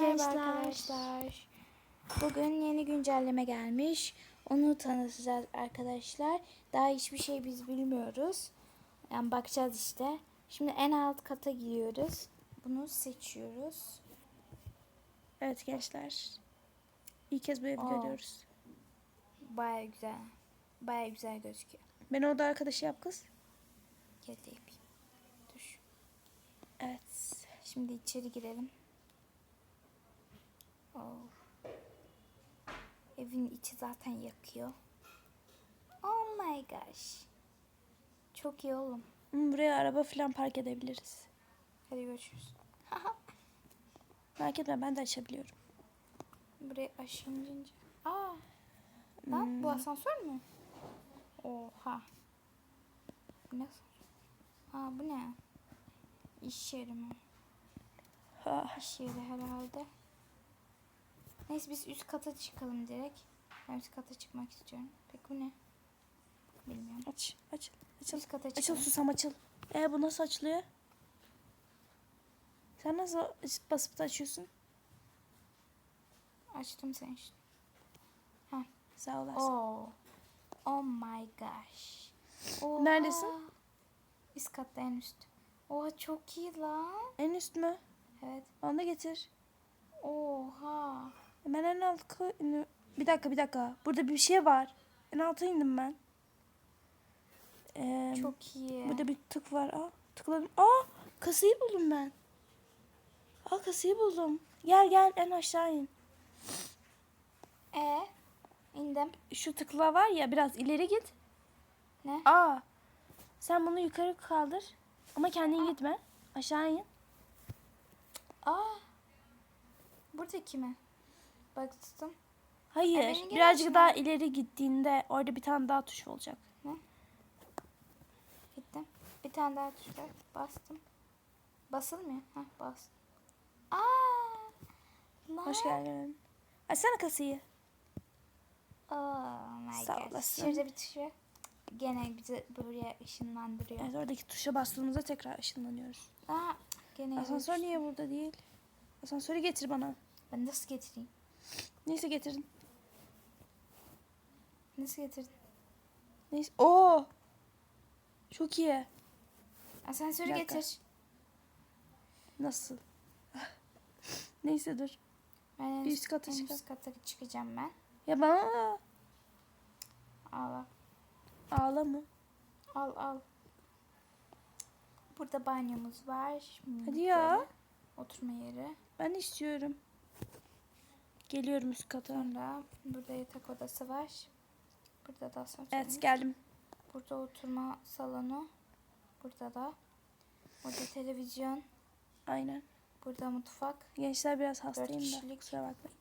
Merhaba arkadaşlar. Bugün yeni güncelleme gelmiş. Onu tanıtacağız arkadaşlar. Daha hiçbir şey biz bilmiyoruz. Yani bakacağız işte. Şimdi en alt kata gidiyoruz. Bunu seçiyoruz. Evet gençler. İlk kez evi Aa. görüyoruz. Baya güzel. Baya güzel gözüküyor. Beni oda arkadaşı yap kız. Gel de yapayım. Dur. Evet. Şimdi içeri girelim. Oh. Evin içi zaten yakıyor. Oh my gosh. Çok iyi oğlum. Hmm, Buraya araba falan park edebiliriz. Hadi görüşürüz. Merak etme ben de açabiliyorum. Buraya inince. Aa. Lan bu asansör mü? Oha. Bu ne? Aa bu ne? İş yeri mi? Ha. İş yeri herhalde. Neyse biz üst kata çıkalım direkt. Ben üst kata çıkmak istiyorum. Peki bu ne? Bilmiyorum. Aç. Aç. Açıl. Üst kata Açıl çıkalım. susam açıl. E bu nasıl açılıyor? Sen nasıl basıp da açıyorsun? Açtım sen işte. Sağ olasın. Oh. Oh my gosh. Oha. Neredesin? Üst katta en üst. Oha çok iyi lan. En üst mü? Evet. Onu da getir. Oha. Ben en alt ka- ini- Bir dakika bir dakika. Burada bir şey var. En alta indim ben. Ee, Çok iyi. Burada bir tık var. Aa, tıkladım. Aa, kasayı buldum ben. Aa, kasayı buldum. Gel gel en aşağı in. E indim. Şu tıkla var ya biraz ileri git. Ne? Aa, sen bunu yukarı kaldır. Ama kendin gitme. Aşağı in. Aa. Buradaki mi? Baktım. Hayır. gene birazcık daha ileri gittiğinde orada bir tane daha tuş olacak. Gittim. Bir tane daha tuşa bastım. Basılmıyor. Hah bas. Aa. Lan. Hoş geldin. Açsana kasayı. Oh my Sağ god. olasın. Şurada bir tuşu. Gene bizi buraya ışınlandırıyor. Evet oradaki tuşa bastığımızda tekrar ışınlanıyoruz. Aa, gene Asansör niye burada değil? Asansörü getir bana. Ben nasıl getireyim? Neyse getirin. Nasıl getirdin? Neyse. Oo. Çok iyi. Asansörü Bir dakika. getir. Nasıl? Neyse dur. Ben en Bir üst kata en üst kata çıkacağım ben. Ya bana al. ağla mı? Al al. Burada banyomuz var. Hadi ya. böyle Oturma yeri. Ben istiyorum. Geliyorum üst kata. Sonra burada yatak odası var. Burada da asansör. Evet geldim. Burada oturma salonu. Burada da. Burada televizyon. Aynen. Burada mutfak. Gençler biraz hastayım da. Kusura bakmayın.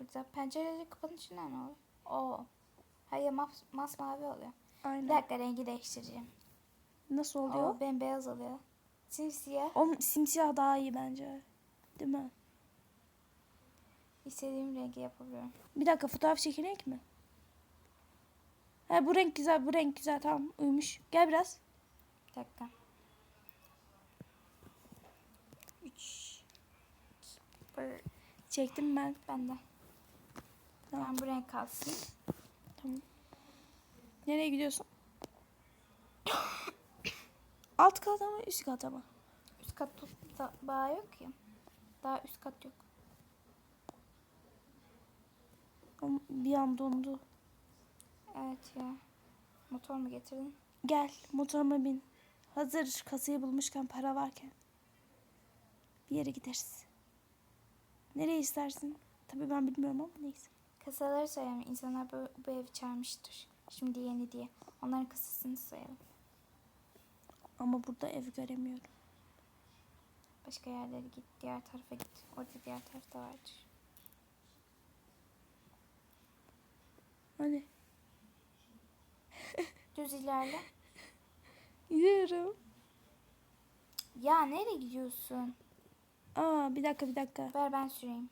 Burada pencereleri kapanınca ne oluyor? Oo. Hayır mas masmavi oluyor. Bir Aynen. dakika rengi değiştireceğim. Nasıl oluyor? Oo, bembeyaz oluyor. Simsiyah. O simsiyah daha iyi bence. Değil mi? İstediğim rengi yapabiliyorum. Bir dakika fotoğraf çekinek mi? Ha bu renk güzel, bu renk güzel. Tamam uymuş. Gel biraz. Bir dakika. Üç. Bir. Çektim ben. Ben de. Tamam. Ben bu renk kalsın. Tamam. Nereye gidiyorsun? Alt kata mı, üst kata mı? Üst katta bağ yok ya. Daha üst kat yok. Bir an dondu. Evet ya. Motor mu getirdin? Gel motoruma bin. Hazır kasayı bulmuşken para varken. Bir yere gideriz. Nereye istersin? Tabii ben bilmiyorum ama neyse. Kasaları sayalım. İnsanlar bu, bu evi çağırmıştır. Şimdi yeni diye. Onların kasasını sayalım. Ama burada ev göremiyorum. Başka yerlere git. Diğer tarafa git. Orada diğer tarafta vardır. Hani? Düz ilerle. Gidiyorum. Ya nereye gidiyorsun? Aa bir dakika bir dakika. Ver ben süreyim.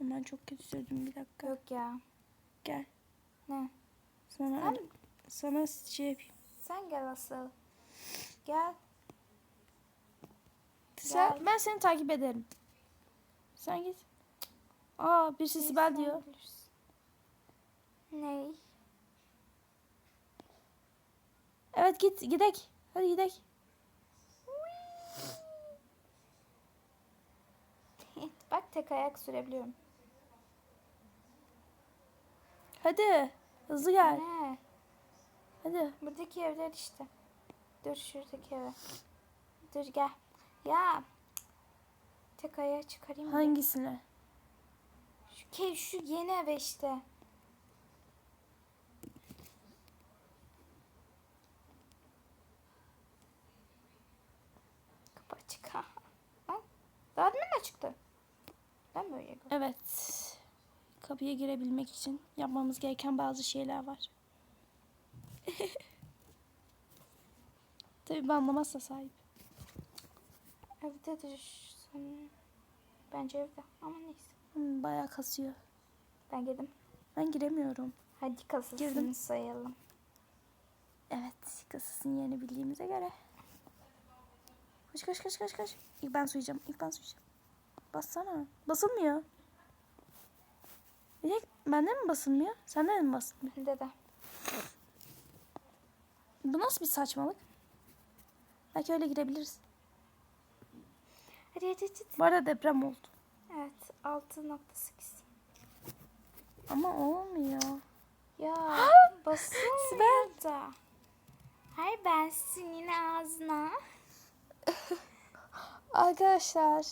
Ben çok kötü sürdüm bir dakika. Yok ya. Gel. Ne? Sana Sen, sana şey yapayım. sen gel asıl. Gel. Sen, ben seni takip ederim. Sen git. Aa birisi Sibel diyor. Ney? Evet git gidek. Hadi gidek. Bak tek ayak sürebiliyorum. Hadi. Hızlı gel. Ne? Hadi. Buradaki evler işte. Dur şuradaki eve. Dur gel. Ya. Tek ayağı çıkarayım. mı? Hangisine? Şu, ke- şu yeni eve işte. Kapı açık ha. Lan, Daha demin açıktı. Ben böyle gördüm. Evet. Kapıya girebilmek için yapmamız gereken bazı şeyler var. Tabii ben anlamazsa sahip. Evdedir sanırım. Bence evde ama neyse. Hmm, bayağı kasıyor. Ben girdim. Ben giremiyorum. Hadi kasasını Girdim. sayalım. Evet. Kasasının yerini bildiğimize göre. Koş koş koş koş koş. İlk ben suyacağım. İlk ben suyacağım. Bassana. Basılmıyor. Tek bende mi basılmıyor? Sende de mi basılmıyor? Bende de. Bu nasıl bir saçmalık? Belki öyle girebiliriz. Bu arada deprem oldu. Evet 6.8. Ama olmuyor. Ya basılmıyor da. Hayır ben senin ağzına. Arkadaşlar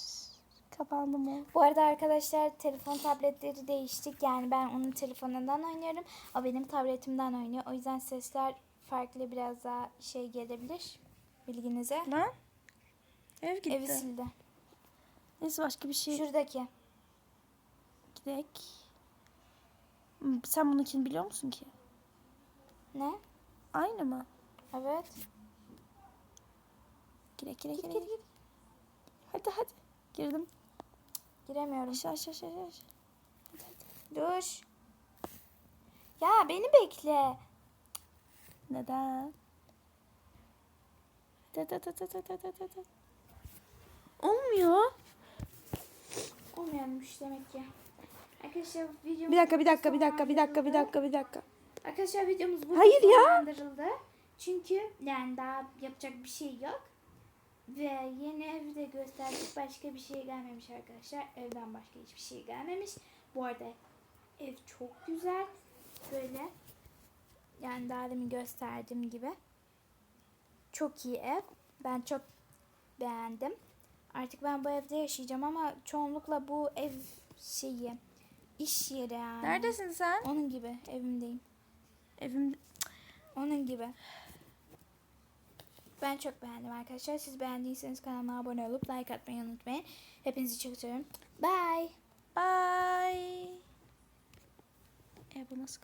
kapandı mı? Bu arada arkadaşlar telefon tabletleri değiştik. Yani ben onun telefonundan oynuyorum. O benim tabletimden oynuyor. O yüzden sesler farklı biraz daha şey gelebilir. Bilginize. Lan? Ev gitti. Evi sildi. Neyse başka bir şey Şuradaki. gidek. Hmm, Sen bununkini biliyor musun ki? Ne? Aynı mı? Evet. Gidek gidek Git gidek. git git. Hadi hadi. Girdim. Giremiyorum. Aşağı aşağı aşağı aşağı. Dur. Ya beni bekle. Neden? Hadi hadi hadi hadi hadi hadi, hadi. Olmuyor. Olmuyormuş demek ki. Arkadaşlar videomuz Bir dakika bir dakika bir dakika bir dakika bir dakika bir dakika. Arkadaşlar videomuz burada Hayır ya. Çünkü yani daha yapacak bir şey yok. Ve yeni evi de gösterdik. Başka bir şey gelmemiş arkadaşlar. Evden başka hiçbir şey gelmemiş. Bu arada ev çok güzel. Böyle yani daha demin gösterdiğim gibi. Çok iyi ev. Ben çok beğendim. Artık ben bu evde yaşayacağım ama çoğunlukla bu ev şeyi iş yeri yani. Neredesin sen? Onun gibi evimdeyim. Evimde. Onun gibi. Ben çok beğendim arkadaşlar. Siz beğendiyseniz kanalıma abone olup like atmayı unutmayın. Hepinizi çok seviyorum. Bye. Bye. E bu nasıl?